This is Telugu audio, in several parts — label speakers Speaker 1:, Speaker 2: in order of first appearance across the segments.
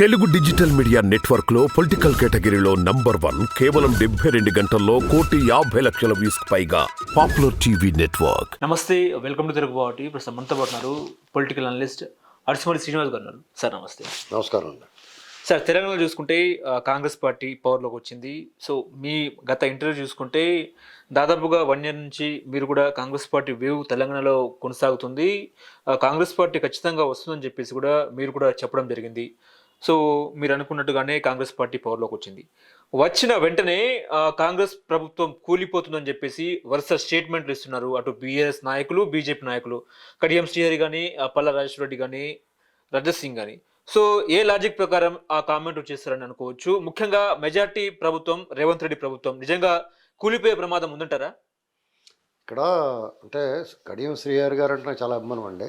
Speaker 1: తెలుగు డిజిటల్ మీడియా నెట్వర్క్లో పొలిటికల్ కేటగిరీలో నంబర్ వన్ కేవలం డెబ్బై రెండు గంటల్లో కోటి యాభై లక్షల వ్యూస్ పైగా పాపులర్ టీవీ నెట్వర్క్.
Speaker 2: నమస్తే వెల్కమ్ టు తెలుగు బావటి ప్రస్తుతం మనతో పాటు ఉన్నారు పొలిటికల్ అనలిస్ట్ అరసిమల్లి శ్రీనివాస్ గారు సార్ నమస్తే.
Speaker 3: నమస్కారం అండి.
Speaker 2: సార్ తెలంగాణలో చూసుకుంటే కాంగ్రెస్ పార్టీ పవర్లోకి వచ్చింది. సో మీ గత ఇంటర్వ్యూ చూసుకుంటే దాదాపుగా వన్ ఇయర్ నుంచి మీరు కూడా కాంగ్రెస్ పార్టీ వేవ్ తెలంగాణలో కొనసాగుతుంది. కాంగ్రెస్ పార్టీ ఖచ్చితంగా వస్తుందని చెప్పేసి కూడా మీరు కూడా చెప్పడం జరిగింది. సో మీరు అనుకున్నట్టుగానే కాంగ్రెస్ పార్టీ పవర్లోకి వచ్చింది. వచ్చిన వెంటనే కాంగ్రెస్ ప్రభుత్వం కూలిపోతుందని చెప్పేసి వరుస స్టేట్మెంట్లు ఇస్తున్నారు. అటు బీఆర్ఎస్ నాయకులు బీజేపీ నాయకులు. కడియం శ్రీహరి కానీ పల్ల రాజేశ్వర రెడ్డి కానీ రజత్ సింగ్ కానీ సో ఏ లాజిక్ ప్రకారం ఆ కామెంట్ చేస్తారని అనుకోవచ్చు. ముఖ్యంగా మెజార్టీ ప్రభుత్వం రేవంత్ రెడ్డి ప్రభుత్వం నిజంగా కూలిపోయే ప్రమాదం ఉందంటారా?
Speaker 3: ఇక్కడ అంటే కడియం శ్రీహరి గారు అంటే చాలా అభిమానం అండి.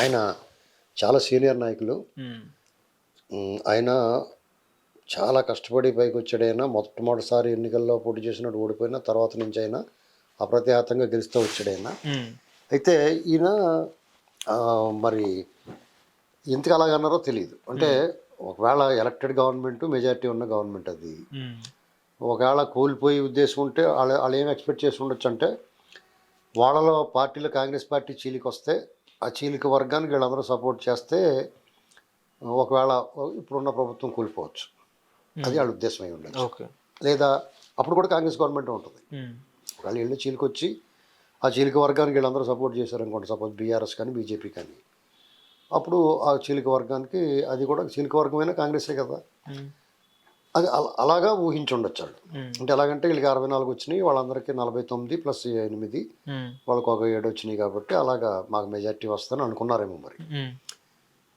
Speaker 3: ఆయన చాలా సీనియర్ నాయకులు. ఆయన చాలా కష్టపడి పైకి వచ్చాడు ఆయన మొట్టమొదటిసారి ఎన్నికల్లో పోటీ చేసినట్టు ఓడిపోయిన తర్వాత నుంచి ఆయన అప్రతిహతంగా గెలుస్తూ వచ్చాడు ఆయన అయితే ఈయన మరి ఎందుకు అలాగన్నారో తెలియదు అంటే ఒకవేళ ఎలక్టెడ్ గవర్నమెంట్ మెజారిటీ ఉన్న గవర్నమెంట్ అది. ఒకవేళ కోల్పోయే ఉద్దేశం ఉంటే వాళ్ళు వాళ్ళు ఏం ఎక్స్పెక్ట్ చేసి ఉండొచ్చు అంటే వాళ్ళలో పార్టీలో కాంగ్రెస్ పార్టీ చీలిక వస్తే ఆ చీలిక వర్గానికి వీళ్ళందరూ సపోర్ట్ చేస్తే ఒకవేళ ఇప్పుడున్న ప్రభుత్వం కూలిపోవచ్చు. అది వాళ్ళ ఉద్దేశం అయి
Speaker 2: ఓకే.
Speaker 3: లేదా అప్పుడు కూడా కాంగ్రెస్ గవర్నమెంట్ ఉంటుంది. ఒకవేళ వీళ్ళు చీలిక వచ్చి ఆ చీలిక వర్గానికి వీళ్ళందరూ సపోర్ట్ చేశారనుకోండి సపోజ్ బీఆర్ఎస్ కానీ బీజేపీ కానీ. అప్పుడు ఆ చీలిక వర్గానికి అది కూడా చీలిక వర్గమైన కాంగ్రెసే కదా. అది అల- అలాగా ఊహించుండొచ్చు వాళ్ళు. అంటే ఎలాగంటే వీళ్ళకి అరవై నాలుగు వచ్చినాయి వాళ్ళందరికీ నలభై తొమ్మిది ప్లస్ ఎనిమిది. వాళ్ళకి ఒక ఏడు వచ్చినాయి కాబట్టి అలాగా మాకు మెజారిటీ వస్తుందని అనుకున్నారేమో మరి.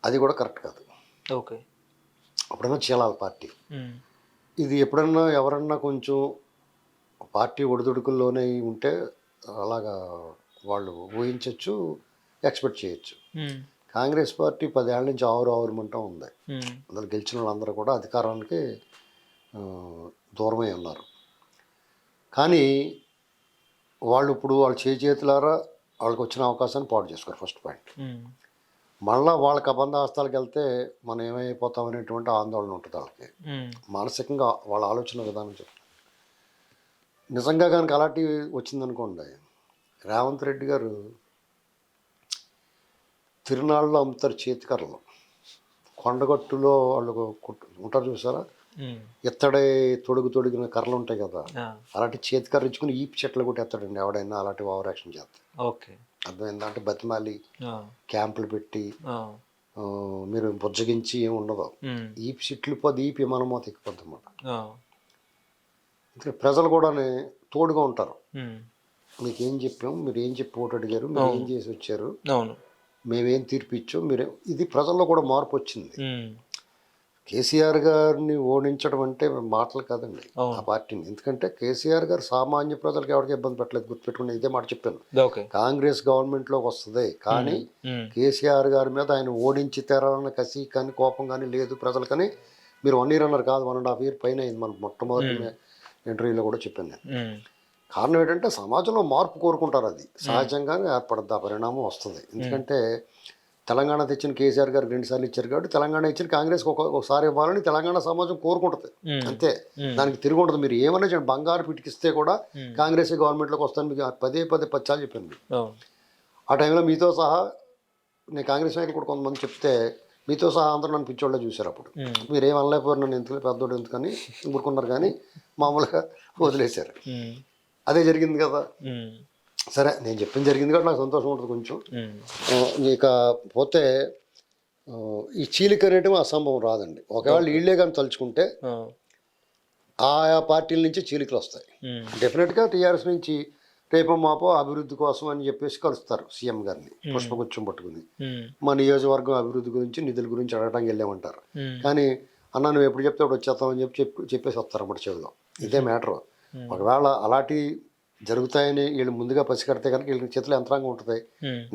Speaker 3: అది కూడా కరెక్ట్ కాదు.
Speaker 2: ఓకే.
Speaker 3: అప్పుడైనా చీలాలి పార్టీ. ఇది ఎప్పుడన్నా ఎవరన్నా కొంచెం పార్టీ ఒడిదుడుకుల్లోనే ఉంటే అలాగా వాళ్ళు ఊహించవచ్చు ఎక్స్పెక్ట్ చేయొచ్చు. కాంగ్రెస్ పార్టీ పదేళ్ళ నుంచి ఆరు ఆరుమంటం ఉంది. అందులో గెలిచిన వాళ్ళందరూ కూడా అధికారానికి దూరమై ఉన్నారు. కానీ వాళ్ళు ఇప్పుడు వాళ్ళు చేతులారా వాళ్ళకి వచ్చిన అవకాశాన్ని పాడు చేసుకోరు ఫస్ట్ పాయింట్. మళ్ళా వాళ్ళకి అబంధ హస్తాలకు వెళ్తే మనం ఏమైపోతాం అనేటువంటి ఆందోళన ఉంటుంది వాళ్ళకి. మానసికంగా వాళ్ళ ఆలోచన విధానం చెప్తాను నిజంగా కనుక అలాంటి వచ్చిందనుకోండి రేవంత్ రెడ్డి గారు తిరునాళ్ళలో అమ్ముతారు చేతికర్రలు. కొండగట్టులో వాళ్ళు ఉంటారు చూసారా? ఎత్తడే తొడుగు తొడిగిన కర్రలు ఉంటాయి కదా అలాంటి చేతికర్ర ఇచ్చుకుని ఈపి చెట్లు కూడా ఎత్తాడండి ఎవడైనా అలాంటి ఓవర్ యాక్షన్ చేస్తారు
Speaker 2: ఓకే.
Speaker 3: అర్థమైందా? అంటే బతిమాలి క్యాంపులు పెట్టి మీరు బుజ్జగించి ఏమి ఉండదు ఈపి చెట్లు పోతే ఈపి మనమో తెక్కిపోద్ది అన్నమాట అందుకే ప్రజలు కూడా తోడుగా ఉంటారు. మీకు ఏం చెప్పాం? మీరు ఏం చెప్పి ఓటు అడిగారు? మీరు ఏం చేసి వచ్చారు? మేమేం తీర్పు ఇచ్చాం? మీరు ఇది ప్రజల్లో కూడా మార్పు వచ్చింది. కేసీఆర్ గారిని ఓడించడం అంటే మాటలు కాదండి. ఆ పార్టీని. ఎందుకంటే కేసీఆర్ గారు సామాన్య ప్రజలకు ఎవరికి ఇబ్బంది పెట్టలేదు గుర్తుపెట్టుకుని ఇదే మాట చెప్పాను. కాంగ్రెస్ గవర్నమెంట్లోకి వస్తుంది. కానీ కేసీఆర్ గారి మీద ఆయన ఓడించి తెరాలన్న కసి కానీ కోపం కానీ లేదు ప్రజలకని మీరు వన్ ఇయర్ అన్నారు కాదు వన్ అండ్ హాఫ్ ఇయర్ పైన అయింది మన మొట్టమొదటి ఇంటర్వ్యూలో కూడా చెప్పాను నేను. కారణం ఏంటంటే సమాజంలో మార్పు కోరుకుంటారు అది. సహజంగానే ఏర్పడద్దు ఆ పరిణామం వస్తుంది. ఎందుకంటే తెలంగాణ తెచ్చిన కేసీఆర్ గారు రెండుసార్లు ఇచ్చారు కాబట్టి తెలంగాణ ఇచ్చిన కాంగ్రెస్కి ఒక ఒకసారి ఇవ్వాలని తెలంగాణ సమాజం కోరుకుంటుంది. అంతే. దానికి తిరిగి ఉండదు. మీరు ఏమన్నా చేయండి. బంగారు పిటికిస్తే కూడా కాంగ్రెస్ గవర్నమెంట్లోకి వస్తాను. మీకు పదే పదే పచ్చాలు చెప్పాను ఆ టైంలో మీతో సహా నేను కాంగ్రెస్ నాయకులు కూడా కొంతమంది చెప్తే మీతో సహా అందరూ నన్ను పిచ్చోళ్ళ చూశారు అప్పుడు. మీరు ఏం అనలేకపోయారు నన్ను ఎందుకు పెద్దోడు ఎందుకని ఊరుకున్నారు కానీ మామూలుగా వదిలేశారు. అదే జరిగింది కదా. సరే నేను చెప్పింది జరిగింది కాబట్టి నాకు సంతోషం ఉంటుంది కొంచెం. ఇక పోతే ఈ చీలిక అనేటివి అసంభవం రాదండి. ఒకవేళ వీళ్ళే కానీ తలుచుకుంటే ఆయా పార్టీల నుంచి చీలికలు వస్తాయి. డెఫినెట్గా టీఆర్ఎస్ నుంచి రేపో మాపో అభివృద్ధి కోసం అని చెప్పేసి కలుస్తారు సీఎం గారిని పుష్పగుచ్చం పట్టుకుని. మా నియోజకవర్గం అభివృద్ధి గురించి నిధుల గురించి అడగడానికి వెళ్ళామంటారు. కానీ అన్న నువ్వు ఎప్పుడు చెప్తే అప్పుడు వచ్చేస్తామని చెప్పి చెప్పి చెప్పేసి వస్తారు అన్నమాట చెవిలో. ఇదే మ్యాటర్. ఒకవేళ అలాంటి జరుగుతాయని వీళ్ళు ముందుగా పసిగడితే కనుక వీళ్ళ చేతిలో యంత్రాంగం ఉంటుంది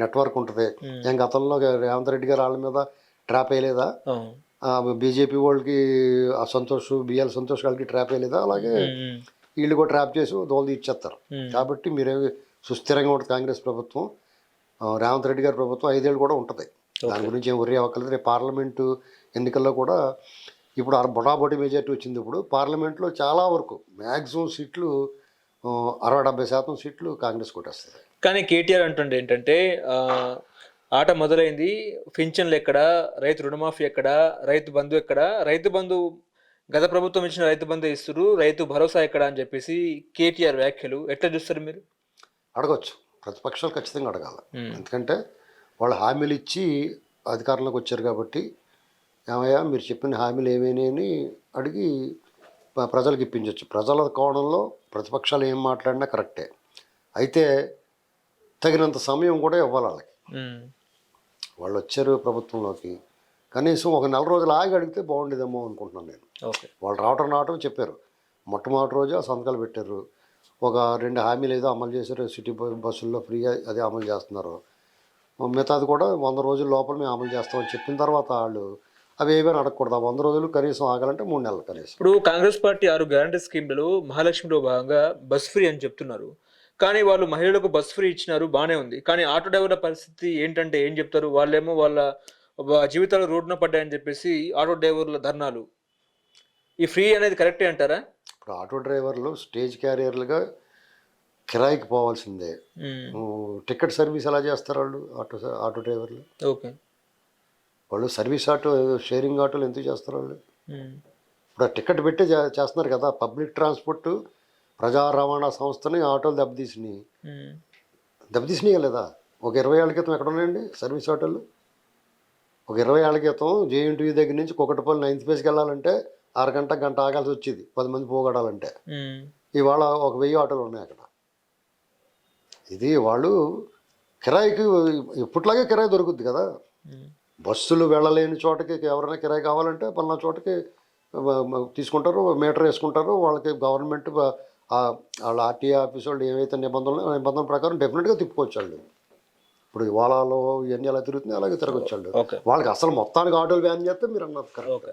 Speaker 3: నెట్వర్క్ ఉంటుంది. నేను గతంలో రేవంత్ రెడ్డి గారు వాళ్ళ మీద ట్రాప్ వేయలేదా? బీజేపీ వాళ్ళకి ఆ సంతోష్ బిఎల్ సంతోష్ గారికి ట్రాప్ వేయలేదా? అలాగే వీళ్ళు కూడా ట్రాప్ చేసి దోలు తీర్చేస్తారు కాబట్టి మీరే సుస్థిరంగా ఉంటుంది కాంగ్రెస్ ప్రభుత్వం. రేవంత్ రెడ్డి గారి ప్రభుత్వం ఐదేళ్ళు కూడా ఉంటుంది. దాని గురించి ఏం worry అవ్వక్కర్లేదు. రేపు పార్లమెంటు ఎన్నికల్లో కూడా ఇప్పుడు బొటాబొటి మెజార్టీ వచ్చింది ఇప్పుడు. పార్లమెంట్లో చాలా వరకు మ్యాక్సిమం సీట్లు అరవై డెబ్బై శాతం సీట్లు కాంగ్రెస్ కొట్టేస్తుంది.
Speaker 2: కానీ కేటీఆర్ అంటుండే ఏంటంటే ఆట మొదలైంది పింఛన్లు ఎక్కడ రైతు రుణమాఫీ ఎక్కడ రైతు బంధు ఎక్కడ రైతు బంధు గత ప్రభుత్వం ఇచ్చిన రైతు బంధు ఇస్తారు రైతు భరోసా ఎక్కడ అని చెప్పేసి కేటీఆర్ వ్యాఖ్యలు ఎట్లా చూస్తారు మీరు?
Speaker 3: అడగచ్చు. ప్రతిపక్షాలు ఖచ్చితంగా అడగాలి. ఎందుకంటే వాళ్ళు హామీలు ఇచ్చి అధికారంలోకి వచ్చారు కాబట్టి ఏమయ్యా మీరు చెప్పిన హామీలు ఏమేని అని అడిగి ప్రజలకు ఇప్పించవచ్చు ప్రజల కోణంలో ప్రతిపక్షాలు ఏం మాట్లాడినా కరెక్టే. అయితే తగినంత సమయం కూడా ఇవ్వాలి వాళ్ళకి. వాళ్ళు వచ్చారు ప్రభుత్వంలోకి. కనీసం ఒక నెల రోజులు ఆగి అడిగితే బాగుండేదేమో అనుకుంటున్నాను నేను.
Speaker 2: ఓకే.
Speaker 3: వాళ్ళు రావటం రావటం చెప్పారు. మొట్టమొదటి రోజు ఆ సంతకాలు పెట్టారు. ఒక రెండు హామీలు ఏదో అమలు చేశారు. సిటీ బస్సుల్లో ఫ్రీగా అదే అమలు చేస్తున్నారు. మిగతాది కూడా వంద రోజుల లోపల మేము అమలు చేస్తామని చెప్పిన తర్వాత వాళ్ళు అవి ఏమైనా అడగకూడదు? వంద రోజులు కనీసం ఆగాలంటే మూడు నెలలు కనీసం.
Speaker 2: ఇప్పుడు కాంగ్రెస్ పార్టీ ఆరు గ్యారంటీ స్కీమ్లలో మహాలక్ష్మిలో భాగంగా బస్ ఫ్రీ అని చెప్తున్నారు. కానీ వాళ్ళు మహిళలకు బస్ ఫ్రీ ఇచ్చినారు బాగానే ఉంది. కానీ ఆటో డ్రైవర్ల పరిస్థితి ఏంటంటే ఏం చెప్తారు? వాళ్ళేమో వాళ్ళ జీవితాలు రోడ్డున పడ్డాయని చెప్పేసి ఆటో డ్రైవర్ల ధర్నాలు. ఈ ఫ్రీ అనేది కరెక్టే అంటారా?
Speaker 3: ఇప్పుడు ఆటో డ్రైవర్లు స్టేజ్ క్యారియర్లుగా కిరాయికి పోవాల్సిందే. టికెట్ సర్వీస్ ఎలా చేస్తారు వాళ్ళు ఆటో ఆటో డ్రైవర్లు?
Speaker 2: ఓకే.
Speaker 3: వాళ్ళు సర్వీస్ ఆటో షేరింగ్ ఆటోలు ఎందుకు చేస్తారు వాళ్ళు? ఇప్పుడు టికెట్ పెట్టి చేస్తున్నారు కదా పబ్లిక్ ట్రాన్స్పోర్ట్ ప్రజా రవాణా సంస్థని ఆటోలు దెబ్బతీసినాయి. దెబ్బతీసినాయి లేదా? ఒక ఇరవై ఏళ్ళ క్రితం ఎక్కడ ఉన్నాయండి సర్వీస్ ఆటోలు? ఒక ఇరవై ఏళ్ళ క్రితం జేఎన్టీయూ దగ్గర నుంచి కుకటపల్లి నైన్త్ పేజ్కి వెళ్ళాలంటే అరగంట గంట ఆగాల్సి వచ్చేది పది మంది పోగడాలంటే ఇవాళ ఒక వెయ్యి ఆటోలు ఉన్నాయి అక్కడ. ఇది వాళ్ళు కిరాయికి ఇప్పట్లాగే కిరాయి దొరుకుద్ది కదా. బస్సులు వెళ్ళలేని చోటకి ఎవరైనా కిరాయి కావాలంటే పలానా చోటకి తీసుకుంటారు మీటర్ వేసుకుంటారు వాళ్ళకి గవర్నమెంట్ వాళ్ళ ఆర్టీఏ ఆఫీస్ వాళ్ళు ఏవైతే నిబంధనలు నిబంధనల ప్రకారం డెఫినెట్గా తిప్పుకోవచ్చు వాళ్ళు ఇప్పుడు ఇవాళలో ఇవన్నీ ఎలా తిరుగుతున్నాయి అలాగే తిరగచ్చు వాళ్ళు వాళ్ళకి అసలు మొత్తానికి ఆటోలు బ్యాన్ చేస్తే మీరు అన్నారు కరెక్ట్.
Speaker 2: ఓకే.